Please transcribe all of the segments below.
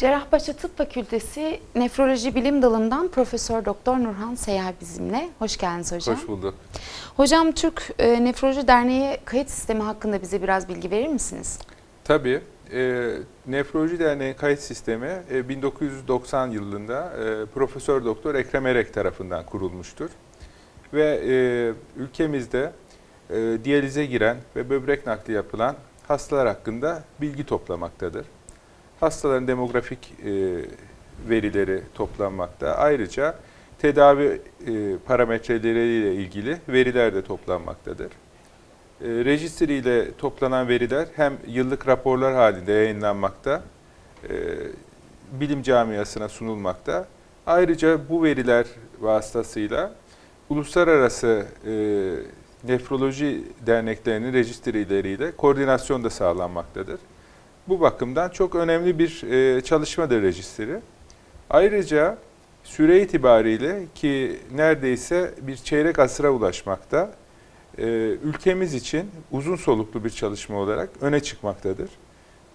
Cerrahpaşa Tıp Fakültesi Nefroloji Bilim Dalı'ndan Profesör Doktor Nurhan Seyyar bizimle. Hoş geldiniz hocam. Hoş bulduk. Hocam Türk e, Nefroloji Derneği kayıt sistemi hakkında bize biraz bilgi verir misiniz? Tabii. E, Nefroloji Derneği kayıt sistemi e, 1990 yılında e, Profesör Doktor Ekrem Erek tarafından kurulmuştur. Ve e, ülkemizde e, diyalize giren ve böbrek nakli yapılan hastalar hakkında bilgi toplamaktadır. Hastaların demografik e, verileri toplanmakta. Ayrıca tedavi e, parametreleriyle ilgili veriler de toplanmaktadır. E, Registry ile toplanan veriler hem yıllık raporlar halinde yayınlanmakta, e, bilim camiasına sunulmakta. Ayrıca bu veriler vasıtasıyla uluslararası e, nefroloji derneklerinin registrileriyle koordinasyon da sağlanmaktadır. Bu bakımdan çok önemli bir e, çalışmadır registri. Ayrıca süre itibariyle ki neredeyse bir çeyrek asıra ulaşmakta, e, ülkemiz için uzun soluklu bir çalışma olarak öne çıkmaktadır.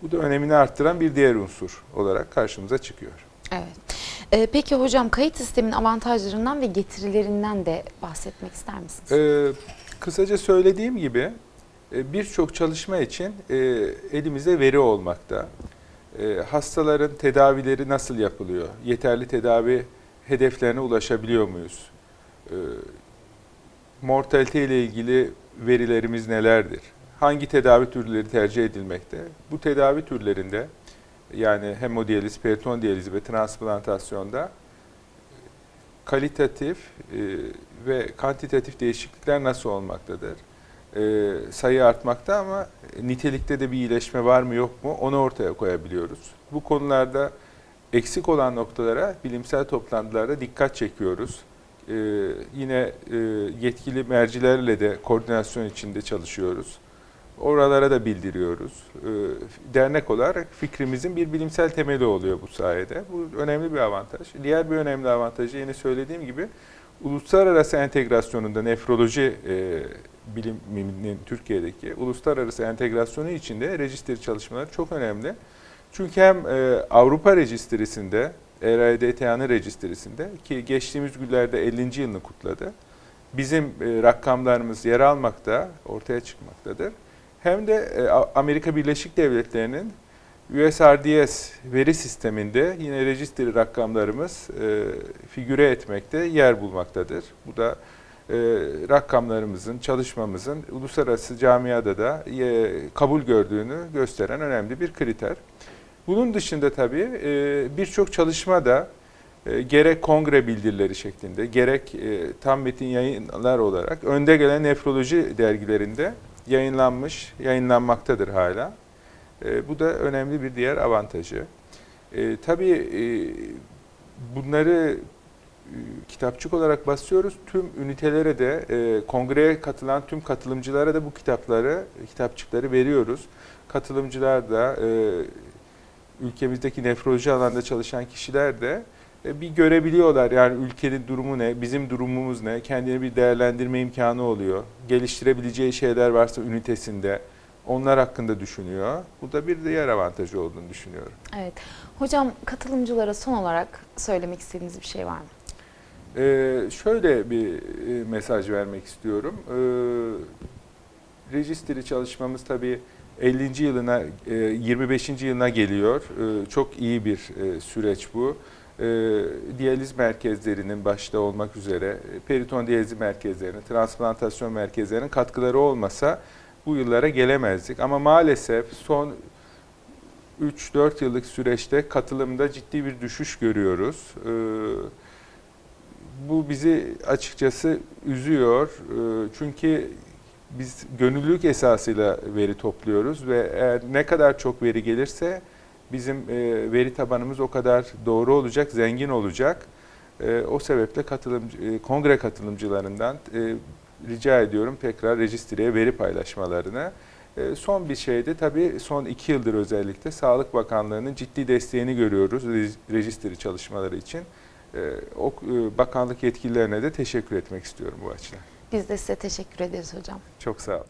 Bu da önemini arttıran bir diğer unsur olarak karşımıza çıkıyor. Evet. E, peki hocam kayıt sisteminin avantajlarından ve getirilerinden de bahsetmek ister misiniz? Ee, kısaca söylediğim gibi birçok çalışma için e, elimizde veri olmakta. E, hastaların tedavileri nasıl yapılıyor? Yeterli tedavi hedeflerine ulaşabiliyor muyuz? E, mortalite ile ilgili verilerimiz nelerdir? Hangi tedavi türleri tercih edilmekte? Bu tedavi türlerinde yani hemodiyaliz, periton diyalizi ve transplantasyonda kalitatif e, ve kantitatif değişiklikler nasıl olmaktadır? E, sayı artmakta ama nitelikte de bir iyileşme var mı yok mu onu ortaya koyabiliyoruz. Bu konularda eksik olan noktalara bilimsel toplantılarda dikkat çekiyoruz. E, yine e, yetkili mercilerle de koordinasyon içinde çalışıyoruz. Oralara da bildiriyoruz. E, dernek olarak fikrimizin bir bilimsel temeli oluyor bu sayede. Bu önemli bir avantaj. Diğer bir önemli avantajı yine söylediğim gibi uluslararası entegrasyonunda nefroloji biliminin Türkiye'deki uluslararası entegrasyonu içinde rejistri çalışmaları çok önemli. Çünkü hem e, Avrupa rejistrisinde, ERDTA'nın rejistrisinde ki geçtiğimiz günlerde 50. yılını kutladı. Bizim e, rakamlarımız yer almakta, ortaya çıkmaktadır. Hem de e, Amerika Birleşik Devletleri'nin USRDS veri sisteminde yine registri rakamlarımız e, figüre etmekte, yer bulmaktadır. Bu da e, rakamlarımızın, çalışmamızın uluslararası camiada da e, kabul gördüğünü gösteren önemli bir kriter. Bunun dışında tabii e, birçok çalışma da e, gerek kongre bildirileri şeklinde, gerek e, tam metin yayınlar olarak önde gelen nefroloji dergilerinde yayınlanmış, yayınlanmaktadır hala. E, bu da önemli bir diğer avantajı. E, tabii e, bunları kitapçık olarak basıyoruz. Tüm ünitelere de, e, kongreye katılan tüm katılımcılara da bu kitapları, kitapçıkları veriyoruz. Katılımcılar da, e, ülkemizdeki nefroloji alanda çalışan kişiler de e, bir görebiliyorlar. Yani ülkenin durumu ne, bizim durumumuz ne, kendini bir değerlendirme imkanı oluyor. Geliştirebileceği şeyler varsa ünitesinde onlar hakkında düşünüyor. Bu da bir diğer avantajı olduğunu düşünüyorum. Evet. Hocam katılımcılara son olarak söylemek istediğiniz bir şey var mı? Ee, şöyle bir e, mesaj vermek istiyorum. Ee, registri çalışmamız tabii 50. yılına, e, 25. yılına geliyor. Ee, çok iyi bir e, süreç bu. Ee, diyaliz merkezlerinin başta olmak üzere e, periton diyalizi merkezlerinin, transplantasyon merkezlerinin katkıları olmasa bu yıllara gelemezdik. Ama maalesef son 3-4 yıllık süreçte katılımda ciddi bir düşüş görüyoruz. Ee, bu bizi açıkçası üzüyor. Ee, Çünkü biz gönüllülük esasıyla veri topluyoruz ve eğer ne kadar çok veri gelirse bizim e, veri tabanımız o kadar doğru olacak, zengin olacak. E, O sebeple katılımcı, e, kongre katılımcılarından e, rica ediyorum tekrar rejistreye veri paylaşmalarını. E, Son bir şey de tabii son iki yıldır özellikle Sağlık Bakanlığı'nın ciddi desteğini görüyoruz rejis- rejistri çalışmaları için. E, O e, bakanlık yetkililerine de teşekkür etmek istiyorum bu açıdan. Biz de size teşekkür ederiz hocam. Çok sağ olun.